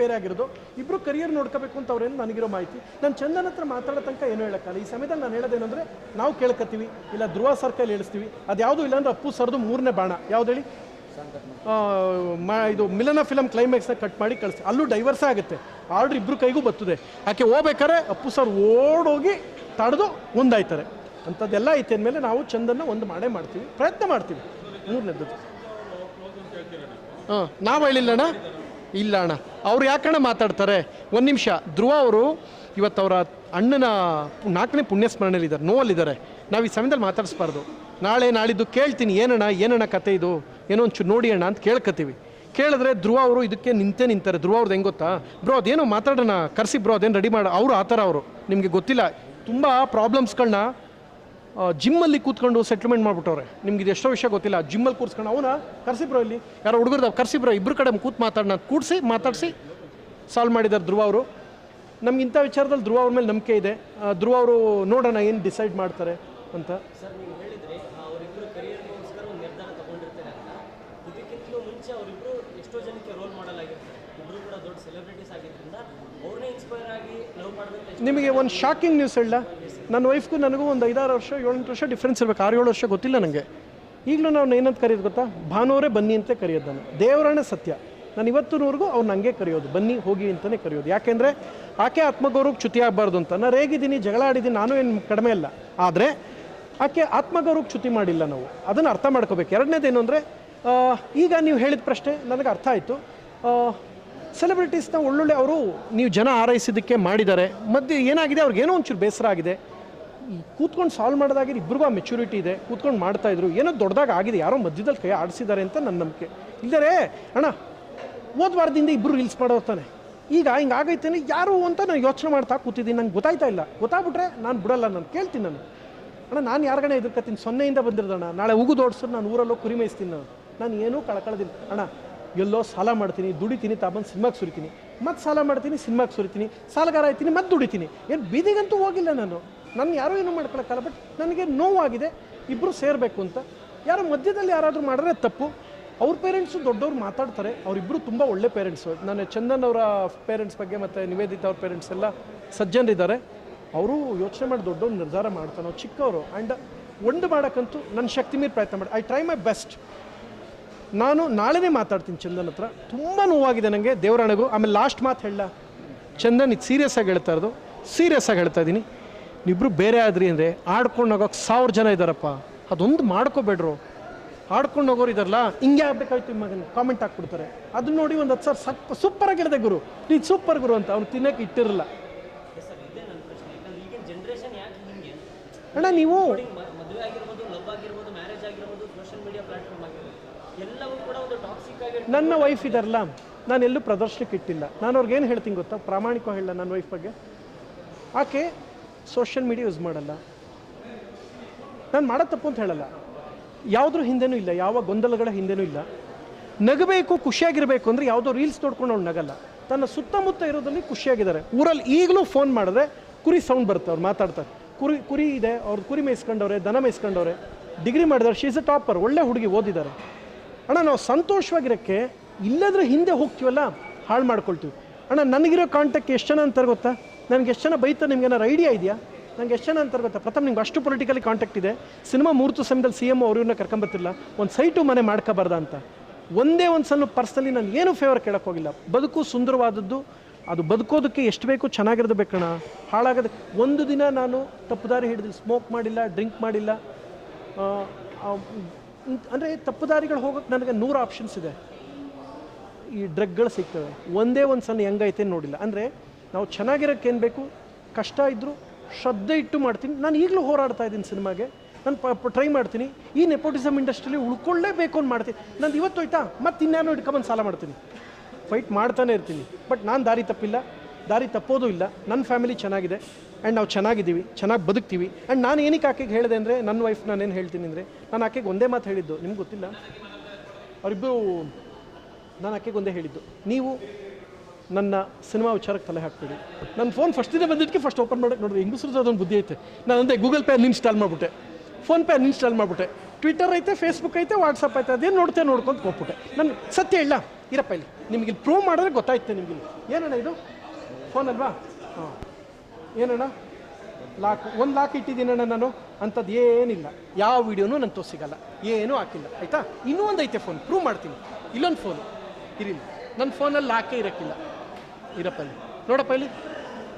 ಬೇರೆ ಬೇರೆ ಆಗಿರೋದು. ಇಬ್ಬರು ಕರಿಯರ್ ನೋಡ್ಕೋಬೇಕು ಅಂತ ಅವ್ರೇನು ನನಗಿರೋ ಮಾಹಿತಿ. ನಾನು ಚಂದನ ಹತ್ರ ಮಾತಾಡೋ ತನಕ ಏನು ಹೇಳೋಕ್ಕಲ್ಲ ಈ ಸಮಯದಲ್ಲಿ ನಾನು ಹೇಳೋದೇನೆಂದರೆ ನಾವು ಕೇಳ್ಕೊತೀವಿ, ಇಲ್ಲ ಧ್ರುವ ಸರ್ಕಲ್ ಹೇಳಿಸ್ತೀವಿ. ಅದು ಯಾವುದು ಇಲ್ಲಾಂದ್ರೆ ಅಪ್ಪು ಸರ್ದು ಮೂರನೇ ಬಾಣ. ಯಾವ್ದು ಹೇಳಿ? ಇದು ಮಿಲನ ಫಿಲಮ್ ಕ್ಲೈಮ್ಯಾಕ್ಸ್ನ ಕಟ್ ಮಾಡಿ ಕಳಿಸಿ. ಅಲ್ಲೂ ಡೈವರ್ಸೇ ಆಗುತ್ತೆ. ಆರ್ಡ್ರ್ ಇಬ್ಬರು ಕೈಗೂ ಬರ್ತದೆ. ಯಾಕೆ ಹೋಗ್ಬೇಕಾರೆ ಅಪ್ಪು ಸರ್ ಓಡೋಗಿ ತಡೆದು ಒಂದಾಯ್ತಾರೆ ಅಂಥದ್ದೆಲ್ಲ ಐತೆ ಅಂದಮೇಲೆ ನಾವು ಚಂದನ್ನ ಒಂದು ಮಾಡೇ ಮಾಡ್ತೀವಿ. ಪ್ರಯತ್ನ ಮಾಡ್ತೀವಿ. ಮೂರನೇದ್ದು. ಹಾಂ, ನಾವು ಹೇಳಿಲ್ಲಣ್ಣ? ಇಲ್ಲ ಅಣ್ಣ. ಅವ್ರು ಯಾಕಣ್ಣ ಮಾತಾಡ್ತಾರೆ? ಒಂದು ನಿಮಿಷ. ಧ್ರುವ ಅವರು ಇವತ್ತು ಅವರ ಅಣ್ಣನ ನಾಲ್ಕನೇ ಪುಣ್ಯಸ್ಮರಣೆಯಲ್ಲಿದ್ದಾರೆ ನೋವಲ್ಲಿದ್ದಾರೆ. ನಾವು ಈ ಸಮಯದಲ್ಲಿ ಮಾತಾಡಿಸ್ಬಾರ್ದು. ನಾಳೆ, ನಾಳಿದ್ದು ಕೇಳ್ತೀನಿ. ಏನಣ್ಣ ಏನಣ್ಣ ಕತೆ ಇದು? ಏನೋ ಒಂಚೂರು ನೋಡಿ ಅಣ್ಣ ಅಂತ ಕೇಳ್ಕತ್ತೀವಿ. ಕೇಳಿದ್ರೆ ಧ್ರುವ ಅವರು ಇದಕ್ಕೆ ನಿಂತೇ ನಿಂತಾರೆ. ಧ್ರುವ ಅವ್ರದ್ದು ಹೆಂಗೆ ಗೊತ್ತಾ? ಬ್ರೋ, ಅದೇನೋ ಮಾತಾಡೋಣ. ಕರೆಸಿ ಬ್ರೋ, ಅದೇನು ರೆಡಿ ಮಾಡೋ. ಅವರು ಆ ಥರ ಅವರು. ನಿಮಗೆ ಗೊತ್ತಿಲ್ಲ. ತುಂಬ ಪ್ರಾಬ್ಲಮ್ಸ್ಗಳನ್ನ ಜಿಮ್ಮಲ್ಲಿ ಕೂತ್ಕೊಂಡು ಸೆಟ್ಲ್ಮೆಂಟ್ ಮಾಡಿಬಿಟ್ಟವ್ರೆ. ನಿಮ್ಗೆ ಇದು ಎಷ್ಟೋ ವಿಷಯ ಗೊತ್ತಿಲ್ಲ. ಜಿಮ್ಮಲ್ಲಿ ಕೂರ್ಸ್ಕೊಂಡು ಅವನ? ಕರ್ಸಿಬ್ರೋ ಇಲ್ಲಿ. ಯಾರೋ ಹುಡುಗರ್ದಾವ್ ಕರ್ಸಿಬ್ರೋ ಇಬ್ಬರು ಕಡೆ ಕೂತ್ ಮಾತಾಡೋಣ ಕೂಡಿಸಿ, ಮಾತಾಡಿಸಿ. ಸಾಲ್ವ್ ಮಾಡಿದ್ದಾರೆ ಧ್ರುವ ಅವರು. ನಮ್ಗೆ ಇಂಥ ವಿಚಾರದಲ್ಲಿ ಧ್ರುವ ಅವ್ರ ಮೇಲೆ ನಂಬಿಕೆ ಇದೆ. ಧ್ರುವ ಅವರು ನೋಡೋಣ ಏನು ಡಿಸೈಡ್ ಮಾಡ್ತಾರೆ ಅಂತ. ಎಷ್ಟೋ ಜನಕ್ಕೆ ರೋಲ್ ನಿಮಗೆ ಒಂದು ಶಾಕಿಂಗ್ ನ್ಯೂಸ್ ಹೇಳ ನನ್ನ ವೈಫ್ಗೂ ನನಗೂ ಒಂದು ಐದಾರು ವರ್ಷ ಏಳೆಂಟು ವರ್ಷ ಡಿಫ್ರೆನ್ಸ್ ಇರಬೇಕು. ಆರು ಏಳು ವರ್ಷ ಗೊತ್ತಿಲ್ಲ ನನಗೆ ಈಗಲೂ ನಾವು ಏನಂತ ಕರೆಯೋದು ಗೊತ್ತಾ? ಭಾನುವರೇ ಬನ್ನಿ ಅಂತ ಕರೆಯೋದು ನಾನು. ದೇವರನೇ ಸತ್ಯ. ನಾನು ಇವತ್ತಿನವರೆಗೂ ಅವ್ನು ಹಂಗೆ ಕರೆಯೋದು. ಬನ್ನಿ ಹೋಗಿ ಅಂತಲೇ ಕರೆಯೋದು. ಯಾಕೆಂದರೆ ಆಕೆ ಆತ್ಮಗೌರವಕ್ಕೆ ಚ್ಯುತಿ ಆಗಬಾರ್ದು ಅಂತ. ನಾನು ರೇಗಿದ್ದೀನಿ ಜಗಳ ಆಡಿದ್ದೀನಿ ನಾನು ಏನು ಕಡಿಮೆ ಇಲ್ಲ ಆದರೆ ಆಕೆ ಆತ್ಮಗೌರವಕ್ಕೆ ಚ್ಯುತಿ ಮಾಡಿಲ್ಲ ನಾವು. ಅದನ್ನು ಅರ್ಥ ಮಾಡ್ಕೋಬೇಕು. ಎರಡನೇದೇನು ಅಂದರೆ ಈಗ ನೀವು ಹೇಳಿದ ಪ್ರಶ್ನೆ ನನಗೆ ಅರ್ಥ ಆಯಿತು. ಸೆಲೆಬ್ರಿಟೀಸ್ನ ಒಳ್ಳೊಳ್ಳೆ ಅವರು ನೀವು ಜನ ಆರೈಸಿದ್ದಕ್ಕೆ ಮಾಡಿದ್ದಾರೆ. ಮಧ್ಯೆ ಏನಾಗಿದೆ? ಅವ್ರಿಗೆ ಏನೋ ಒಂಚೂರು ಬೇಸರ ಆಗಿದೆ. ಕೂತ್ಕೊಂಡು ಸಾಲ್ವ್ ಮಾಡೋದಾಗಿ ಇಬ್ಬರಿಗೂ ಆ ಮೆಚುರಿಟಿ ಇದೆ. ಕೂತ್ಕೊಂಡು ಮಾಡ್ತಾಯಿದ್ರು ಏನೋ ದೊಡ್ಡದಾಗಿ ಆಗಿದೆ. ಯಾರೋ ಮಧ್ಯದಲ್ಲಿ ಕೈ ಆಡಿಸಿದ್ದಾರೆ ಅಂತ ನನ್ನ ನಂಬಿಕೆ. ಇಲ್ಲದೇ ಅಣ್ಣ, ಹೋದ ವಾರದಿಂದ ಇಬ್ಬರು ರೀಲ್ಸ್ ಮಾಡೋರ್ತಾನೆ ಈಗ ಹಿಂಗೆ ಆಗೈತೇನೆ. ಯಾರು ಅಂತ ನಾನು ಯೋಚನೆ ಮಾಡ್ತಾ ಕೂತಿದ್ದೀನಿ. ನಂಗೆ ಗೊತ್ತಾಯ್ತಾ ಇಲ್ಲ. ಗೊತ್ತಾಗ್ಬಿಟ್ರೆ ನಾನು ಬಿಡಲ್ಲ. ನಾನು ಕೇಳ್ತೀನಿ ನಾನು. ಅಣ್ಣ, ನಾನು ಯಾರಿಗಣ ಎದುರ್ಕತ್ತೀನಿ? ಸೊನ್ನೆಯಿಂದ ಬಂದಿರೋದಣ್ಣ ನಾಳೆ ಉಗು ದೊಡ್ಸ್ರು ನಾನು ಊರಲ್ಲೋ ಕುರಿ ಮೇಯಿಸ್ತೀನಿ ನಾನು. ನಾನು ಏನೂ ಕಳ್ಕೊಳ್ಳೋದಿಲ್ಲ ಅಣ್ಣ ಎಲ್ಲೋ ಸಾಲ ಮಾಡ್ತೀನಿ, ದುಡಿತೀನಿ ತಾಬಂದು ಸಿನಿಮಾಗೆ ಸುರಿತೀನಿ. ಮತ್ತು ಸಾಲ ಮಾಡ್ತೀನಿ, ಸಿನಿಮಾಗೆ ಸುರಿತೀನಿ. ಸಾಲಗಾರ ಆಯ್ತೀನಿ, ಮತ್ತು ದುಡಿತೀನಿ. ಏನು ಬೀದಿಗಂತೂ ಹೋಗಿಲ್ಲ ನಾನು. ನಾನು ಯಾರೂ ಏನೂ ಮಾಡ್ಕೊಳಕ್ಕಲ್ಲ ಬಟ್ ನನಗೆ ನೋವಾಗಿದೆ. ಇಬ್ಬರು ಸೇರಬೇಕು ಅಂತ. ಯಾರೋ ಮಧ್ಯದಲ್ಲಿ ಯಾರಾದರೂ ಮಾಡಿದ್ರೆ ತಪ್ಪು. ಅವ್ರ ಪೇರೆಂಟ್ಸು ದೊಡ್ಡವ್ರು ಮಾತಾಡ್ತಾರೆ. ಅವರಿಬ್ಬರು ತುಂಬ ಒಳ್ಳೆ ಪೇರೆಂಟ್ಸು ನಾನು ಚಂದನ್ ಅವರ ಪೇರೆಂಟ್ಸ್ ಬಗ್ಗೆ ಮತ್ತು ನಿವೇದಿತಾ ಅವ್ರ ಪೇರೆಂಟ್ಸ್ ಎಲ್ಲ ಸಜ್ಜನರಿದ್ದಾರೆ. ಅವರು ಯೋಚನೆ ಮಾಡಿ ದೊಡ್ಡವ್ರು ನಿರ್ಧಾರ ಮಾಡ್ತಾನೆ ಚಿಕ್ಕವರು. ಆ್ಯಂಡ್ ಒಂದು ಮಾಡೋಕ್ಕಂತೂ ನನ್ನ ಶಕ್ತಿ ಮೀರಿ ಪ್ರಯತ್ನ ಮಾಡಿ ಐ ಟ್ರೈ ಮೈ ಬೆಸ್ಟ್ ನಾನು ನಾಳೆನೇ ಮಾತಾಡ್ತೀನಿ ಚಂದನ್ ಹತ್ರ. ತುಂಬ ನೋವಾಗಿದೆ ನನಗೆ ದೇವರಾಣೆಗೂ ಆಮೇಲೆ ಲಾಸ್ಟ್ ಮಾತು ಹೇಳ. ಚಂದನ್ ಇದು ಸೀರಿಯಸ್ ಆಗಿ ಹೇಳ್ತಾ ಇರೋದು. ಸೀರಿಯಸ್ ಆಗಿ ಹೇಳ್ತಾ ಇದ್ದೀನಿ ನೀವಿಬ್ರು ಬೇರೆ ಆದ್ರಿ ಅಂದರೆ ಆಡ್ಕೊಂಡು ಹೋಗೋಕೆ ಸಾವಿರ ಜನ ಇದ್ದಾರಪ್ಪ ಅದೊಂದು ಮಾಡ್ಕೋಬೇಡ್ರು. ಆಡ್ಕೊಂಡು ಹೋಗೋರು ಇದಾರಲ್ಲ ಹಿಂಗೆ ಆಗ್ಬೇಕಾಯ್ತು ಮಗನ ಕಾಮೆಂಟ್ ಹಾಕ್ಬಿಡ್ತಾರೆ. ಅದನ್ನ ನೋಡಿ ಒಂದು ಹತ್ತು ಸಾವಿರ ಸಕ್ ಸೂಪರಾಗಿ ಹೇಳಿದೆ ಗುರು. ನೀನು ಸೂಪರ್ ಗುರು ಅಂತ ಅವ್ನು ತಿನ್ನೋಕೆ ಇಟ್ಟಿರಲ್ಲ ಅಣ್ಣ ಇದೇ ನನ್ನ ವೈಫ್ ಇದಾರಲ್ಲ, ನಾನು ಎಲ್ಲೂ ಪ್ರದರ್ಶನಕ್ಕೆ ಇಟ್ಟಿಲ್ಲ. ನಾನು ಅವ್ರಿಗೆ ಏನು ಹೇಳ್ತೀನಿ ಗೊತ್ತಾ? ಪ್ರಾಮಾಣಿಕ ಹೇಳಲ್ಲ ನನ್ನ ವೈಫ್ ಬಗ್ಗೆ. ಆಕೆ ಸೋಷಿಯಲ್ ಮೀಡಿಯಾ ಯೂಸ್ ಮಾಡಲ್ಲ. ನಾನು ಮಾಡೋ ತಪ್ಪು ಅಂತ ಹೇಳಲ್ಲ. ಯಾವುದ್ರ ಹಿಂದೆನೂ ಇಲ್ಲ, ಯಾವ ಗೊಂದಲಗಳ ಹಿಂದೆನೂ ಇಲ್ಲ. ನಗಬೇಕು, ಖುಷಿಯಾಗಿರಬೇಕು ಅಂದರೆ ಯಾವುದೋ ರೀಲ್ಸ್ ನೋಡ್ಕೊಂಡು ಅವ್ನು ನಗಲ್ಲ. ತನ್ನ ಸುತ್ತಮುತ್ತ ಇರೋದ್ರಲ್ಲಿ ಖುಷಿಯಾಗಿದ್ದಾರೆ. ಊರಲ್ಲಿ ಈಗಲೂ ಫೋನ್ ಮಾಡಿದ್ರೆ ಕುರಿ ಸೌಂಡ್ ಬರುತ್ತೆ, ಅವ್ರು ಮಾತಾಡ್ತಾರೆ. ಕುರಿ ಕುರಿ ಇದೆ ಅವ್ರು ಕುರಿ ಮೇಯಿಸ್ಕೊಂಡವ್ರೆ, ದನ ಮೇಯಿಸ್ಕೊಂಡವ್ರೆ. ಡಿಗ್ರಿ ಮಾಡಿದಾರೆ ಶೀಸ್ ಅ ಟಾಪರ್ ಒಳ್ಳೆ ಹುಡುಗಿ ಓದಿದ್ದಾರೆ. ಅಣ್ಣ, ನಾವು ಸಂತೋಷವಾಗಿರೋಕ್ಕೆ ಇಲ್ಲದ್ರೆ ಹಿಂದೆ ಹೋಗ್ತೀವಲ್ಲ? ಹಾಳು ಮಾಡ್ಕೊಳ್ತೀವಿ. ಅಣ್ಣ, ನನಗಿರೋ ಕಾಂಟ್ಯಾಕ್ಟ್ ಎಷ್ಟು ಜನ ಅಂತಾರೆ ಗೊತ್ತಾ? ನನಗೆ ಎಷ್ಟು ಜನ ಬೈತಾ ನಿಮ್ಗೆ ಏನಾರು ಐಡಿಯಾ ಇದೆಯಾ? ನನಗೆ ಎಷ್ಟು ಜನ ಅಂತಾರೆ ಗೊತ್ತಾ? ಪ್ರಥಮ ನಿಮ್ಗೆ ಅಷ್ಟು ಪೊಲಿಟಿಕಲಿ ಕಾಂಟ್ಯಾಕ್ಟ್ ಇದೆ. ಸಿನಿಮಾ ಮೂರ್ತು ಸಮಯದಲ್ಲಿ ಸಿ ಎಂ ಅವ್ರನ್ನ ಕರ್ಕೊಂಬತ್ತಿಲ್ಲ ಒಂದು ಸೈಟು ಮನೆ ಮಾಡ್ಕೋಬಾರ್ದ ಅಂತ. ಒಂದೇ ಒಂದು ಸಲ ಪರ್ಸನಲಿ ನಾನು ಏನು ಫೇವರ್ ಕೇಳಕ್ಕೆ ಹೋಗಿಲ್ಲ. ಬದುಕು ಸುಂದರವಾದದ್ದು, ಅದು ಬದುಕೋದಕ್ಕೆ ಎಷ್ಟು ಬೇಕು ಚೆನ್ನಾಗಿರೋದು ಬೇಕಣ್ಣ. ಹಾಳಾಗದ ಒಂದು ದಿನ ನಾನು ತಪ್ಪುದಾರಿ ಹಿಡಿದು ಸ್ಮೋಕ್ ಮಾಡಿಲ್ಲ ಡ್ರಿಂಕ್ ಮಾಡಿಲ್ಲ ಅಂದರೆ ತಪ್ಪುದಾರಿಗಳು ಹೋಗೋಕ್ಕೆ ನನಗೆ ನೂರು ಆಪ್ಷನ್ಸ್ ಇದೆ. ಈ ಡ್ರಗ್ಗಳು ಸಿಗ್ತವೆ. ಒಂದೇ ಒಂದು ಸಲ ಹೆಂಗೈತೆ ನೋಡಿಲ್ಲ. ಅಂದರೆ ನಾವು ಚೆನ್ನಾಗಿರೋಕ್ಕೆ ಏನು ಬೇಕು? ಕಷ್ಟ ಇದ್ದರೂ ಶ್ರದ್ಧೆ ಇಟ್ಟು ಮಾಡ್ತೀನಿ. ನಾನು ಈಗಲೂ ಹೋರಾಡ್ತಾ ಇದ್ದೀನಿ ಸಿನಿಮಾಗೆ. ನಾನು ಪ ಟ್ರೈ ಮಾಡ್ತೀನಿ. ಈ ನೆಪೋಟಿಸಮ್ ಇಂಡಸ್ಟ್ರಿಲಿ ಉಳ್ಕೊಳ್ಳೇಬೇಕು ಅಂತ ಮಾಡ್ತೀನಿ. ನಂದು ಇವತ್ತು ಹೋಯ್ತಾ? ಮತ್ತೆ ಇನ್ನೇನು ಹಿಡ್ಕೊಂಬಂದು ಸಾಲ ಮಾಡ್ತೀನಿ. ಫೈಟ್ ಮಾಡ್ತಾನೆ ಇರ್ತೀನಿ. ಬಟ್ ನಾನು ದಾರಿ ತಪ್ಪಿಲ್ಲ. ದಾರಿ ತಪ್ಪೋದು ಇಲ್ಲ. ನನ್ನ ಫ್ಯಾಮಿಲಿ ಚೆನ್ನಾಗಿದೆ. ಆ್ಯಂಡ್ ನಾವು ಚೆನ್ನಾಗಿದ್ದೀವಿ. ಚೆನ್ನಾಗಿ ಬದುಕ್ತೀವಿ. ಆ್ಯಂಡ್ ನಾನು ಏನಕ್ಕೆ ಆಕೆಗೆ ಹೇಳಿದೆ ಅಂದರೆ ನನ್ನ ವೈಫ್ ನಾನೇನು ಹೇಳ್ತೀನಿ ಅಂದರೆ, ನಾನು ಆಕೆಗೆ ಒಂದೇ ಮಾತು ಹೇಳಿದ್ದು. ನಿಮ್ಗೆ ಗೊತ್ತಿಲ್ಲ? ಅವರಿಬ್ಬರು ನಾನು ಆಕೆಗೆ ಒಂದೇ ಹೇಳಿದ್ದು. ನೀವು ನನ್ನ ಸಿನಿಮಾ ವಿಚಾರಕ್ಕೆ ತಲೆ ಹಾಕ್ಬೇಡಿ. ನನ್ನ ಫೋನ್ ಫಸ್ಟಿಂದ ಬಂದಿದ್ದಕ್ಕೆ ಫಸ್ಟ್ ಓಪನ್ ಮಾಡೋಕ್ಕೆ ನೋಡಿದ್ರೆ ಹೆಂಗಸ್ರದ್ದು ಅದೊಂದು ಬುದ್ಧಿ ಐತೆ. ನಾನು ಅಂದೆ ಗೂಗಲ್ ಪೇ ಇನ್ಸ್ಟಾಲ್ ಮಾಡಿಬಿಟ್ಟೆ. ಫೋನ್ಪೇ ಇನ್ಸ್ಟಾಲ್ ಮಾಡಿಬಿಟ್ಟೆ. ಟ್ವಿಟರ್ ಐತೆ ಫೇಸ್ಬುಕ್ ಐತೆ ವಾಟ್ಸಪ್ ಐತೆ, ಅದೇನು ನೋಡ್ತೇನೆ ನೋಡ್ಕೊಂತ ಹೋಗ್ಬಿಟ್ಟೆ. ನಾನು, ಸತ್ಯ ಇಲ್ಲ ಇರಪ್ಪ ಇಲ್ಲಿ. ನಿಮಗೆ ಇಲ್ಲಿ ಪ್ರೂವ್ ಮಾಡಿದ್ರೆ ಗೊತ್ತಾಯ್ತು ನಿಮಗೆ ಇಲ್ಲಿ. ಏನಣ್ಣ ಇದು? ಫೋನ್ ಅಲ್ವಾ? ಹಾಂ. ಏನಣ್ಣ? ಲಾಕ್, ಒಂದು ಲಾಕ್ ಇಟ್ಟಿದ್ದೀನಣ್ಣ ನಾನು. ಅಂಥದ್ದು ಏನಿಲ್ಲ. ಯಾವ ವೀಡಿಯೋನೂ ನನ್ನ ತೋರಿಸಿಗಲ್ಲ. ಏನೂ ಹಾಕಿಲ್ಲ. ಆಯಿತಾ? ಇನ್ನೂ ಒಂದು ಐತೆ ಫೋನ್ ಪ್ರೂವ್ ಮಾಡ್ತೀನಿ. ಇಲ್ಲೊಂದು ಫೋನ್ ಇರಿಲ್ಲ ನನ್ನ ಫೋನಲ್ಲಿ ಲಾಕೇ ಇರೋಕ್ಕಿಲ್ಲ. ಇರಪ್ಪ ಇಲ್ಲಿ. ನೋಡಪ್ಪ ಇಲ್ಲಿ.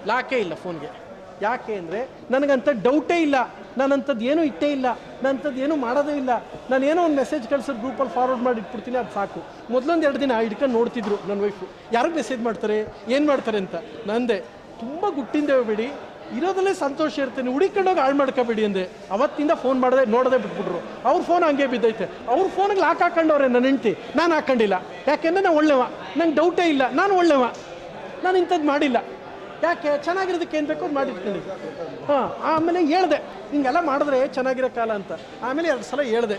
ಲಾಕೇ ಇಲ್ಲ ಫೋನ್ಗೆ ಯಾಕೆ ಅಂದರೆ ನನಗಂಥ ಡೌಟೇ ಇಲ್ಲ. ನಾನಂಥದ್ದು ಏನೂ ಇಟ್ಟೇ ಇಲ್ಲ. ನಾನಂಥದ್ದು ಏನೂ ಮಾಡೋದೇ ಇಲ್ಲ. ನಾನು ಏನೋ ಒಂದು ಮೆಸೇಜ್ ಕಳ್ಸೋದು ಗ್ರೂಪಲ್ಲಿ ಫಾರ್ವರ್ಡ್ ಮಾಡಿ ಇಟ್ಬಿಡ್ತೀನಿ, ಅದು ಸಾಕು. ಮೊದಲೊಂದು ಎರಡು ದಿನ ಹಿಡ್ಕೊಂಡು ನೋಡ್ತಿದ್ರು ನನ್ನ ವೈಫು ಯಾರಿಗೆ ಮೆಸೇಜ್ ಮಾಡ್ತಾರೆ, ಏನು ಮಾಡ್ತಾರೆ ಅಂತ. ನಂದೆ, ತುಂಬ ಗುಟ್ಟಿಂದ ಬಿಡಿ ಇರೋದಲ್ಲೇ ಸಂತೋಷ ಇರ್ತೇನೆ ಹುಡಿಕೊಂಡೋಗಿ ಹಾಳು ಮಾಡ್ಕೋಬೇಡಿ ಅಂದೆ. ಅವತ್ತಿಂದ ಫೋನ್ ಮಾಡಿದೆ, ನೋಡದೆ ಬಿಟ್ಬಿಟ್ರು. ಅವ್ರ ಫೋನ್ ಹಂಗೆ ಬಿದ್ದೈತೆ. ಅವ್ರ ಫೋನಿಗೆ ಲಾಕ್ ಹಾಕೊಂಡವ್ರೆ ನನ್ನ ಹೆಂಡ್ತಿ. ನಾನು ಹಾಕೊಂಡಿಲ್ಲ. ಯಾಕೆಂದರೆ ನಾನು ಒಳ್ಳೆವ. ನಂಗೆ ಡೌಟೇ ಇಲ್ಲ. ನಾನು ಒಳ್ಳೆವ. ನಾನು ಇಂಥದ್ದು ಮಾಡಿಲ್ಲ. ಯಾಕೆ ಚೆನ್ನಾಗಿರೋದಕ್ಕೆ ಏನು ಬೇಕೋ ಮಾಡಿಟ್ಕೊಂಡು ಹಾಂ, ಆಮೇಲೆ ಹೇಳ್ದೆ, ಹಿಂಗೆಲ್ಲ ಮಾಡಿದ್ರೆ ಚೆನ್ನಾಗಿರೋ ಕಾಲ ಅಂತ. ಆಮೇಲೆ ಎರಡು ಸಲ ಹೇಳ್ದೆ.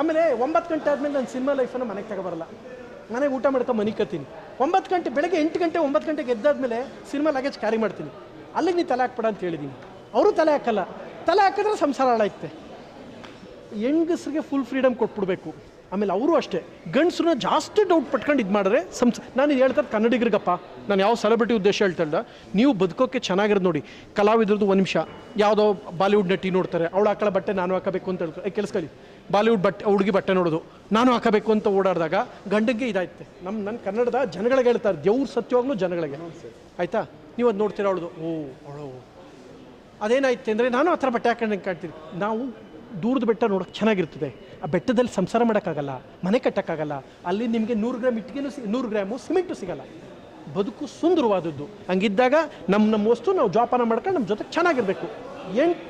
ಆಮೇಲೆ ಒಂಬತ್ತು ಗಂಟೆ ಆದಮೇಲೆ ನಾನು ಸಿನಿಮಾ ಲೈಫನ್ನು ಮನೆಗೆ ತಗೊಬರಲ್ಲ. ಮನೆಗೆ ಊಟ ಮಾಡ್ಕೊಂಡು ಮನೆ ಕತ್ತೀನಿ ಒಂಬತ್ತು ಗಂಟೆ, ಬೆಳಗ್ಗೆ ಎಂಟು ಗಂಟೆ, ಒಂಬತ್ತು ಗಂಟೆಗೆ ಎದ್ದಾದ್ಮೇಲೆ ಸಿನಿಮಾ ಲಗೇಜ್ ಕ್ಯಾರಿ ಮಾಡ್ತೀನಿ. ಅಲ್ಲಿಗೆ ನೀನು ತಲೆ ಹಾಕ್ಬೇಡ ಅಂತ ಹೇಳಿದ್ದೀನಿ ಅವರು ತಲೆ ಹಾಕಲ್ಲ. ತಲೆ ಹಾಕಿದ್ರೆ ಸಂಸಾರ ಹಾಳಾಯ್ತೆ. ಹೆಂಗಸ್ರಿಗೆ ಫುಲ್ ಫ್ರೀಡಮ್ ಕೊಟ್ಬಿಡ್ಬೇಕು. ಆಮೇಲೆ ಅವರು ಅಷ್ಟೇ. ಗಂಡಸ್ರನ್ನ ಜಾಸ್ತಿ ಡೌಟ್ ಪಟ್ಕೊಂಡು ಇದು ಮಾಡಿದ್ರೆ ಸಂಸ್ ನಾನು ಇದು ಹೇಳ್ತಾರೆ ಕನ್ನಡಿಗರಿಗಪ್ಪ. ನಾನು ಯಾವ ಸೆಲೆಬ್ರಿಟಿ ಉದ್ದೇಶ ಹೇಳ್ತಾ ಇಲ್ಲ. ನೀವು ಬದುಕೋಕ್ಕೆ ಚೆನ್ನಾಗಿರೋದು ನೋಡಿ. ಕಲಾವಿದ್ರದ್ದು ಒಂದು ನಿಮಿಷ. ಯಾವುದೋ ಬಾಲಿವುಡ್ ನಟಿ ನೋಡ್ತಾರೆ. ಅವಳು ಹಾಕೊಳ್ಳೋ ಬಟ್ಟೆ ನಾನು ಹಾಕಬೇಕು ಅಂತ ಹೇಳ್ತಾರೆ ಕೇಳಿಸ್ಕೊಳ್ಳಿ. ಬಾಲಿವುಡ್ ಬಟ್ಟೆ ಹುಡುಗಿ ಬಟ್ಟೆ ನೋಡೋದು. ನಾನು ಹಾಕಬೇಕು ಅಂತ ಓಡಾಡಿದಾಗ ಗಂಡಂಗೆ ಇದಾಯ್ತೆ. ನಮ್ಮ ನನ್ನ ಕನ್ನಡದ ಜನಗಳಿಗೆ ಹೇಳ್ತಾರೆ ದೇವ್ರ ಸತ್ಯವಾಗ್ಲೂ ಜನಗಳಿಗೆ. ಆಯಿತಾ? ನೀವು ಅದು ನೋಡ್ತೀರಾ ಅವಳದು? ಓ, ಅವಳು. ಅದೇನಾಯ್ತು ಅಂದರೆ ನಾನು ಆ ಥರ ಬಟ್ಟೆ ಹಾಕೊಂಡು ಕಾಣ್ತೀನಿ ನಾವು ದೂರದ ಬೆಟ್ಟ ನೋಡೋಕ್ಕೆ ಚೆನ್ನಾಗಿರ್ತದೆ. ಆ ಬೆಟ್ಟದಲ್ಲಿ ಸಂಸಾರ ಮಾಡೋಕ್ಕಾಗಲ್ಲ, ಮನೆ ಕಟ್ಟೋಕ್ಕಾಗಲ್ಲ, ಅಲ್ಲಿ ನಿಮಗೆ ನೂರು ಗ್ರಾಮ್ ಇಟ್ಟಿಗೆನೂ ಸಿ, ನೂರು ಗ್ರಾಮು ಸಿಮೆಂಟು ಸಿಗಲ್ಲ. ಬದುಕು ಸುಂದರವಾದದ್ದು. ಹಂಗಿದ್ದಾಗ ನಮ್ಮ ನಮ್ಮ ವಸ್ತು ನಾವು ಜೋಪಾನ ಮಾಡ್ಕೊಂಡು ನಮ್ಮ ಜೊತೆ ಚೆನ್ನಾಗಿರಬೇಕು. ಎಂಟು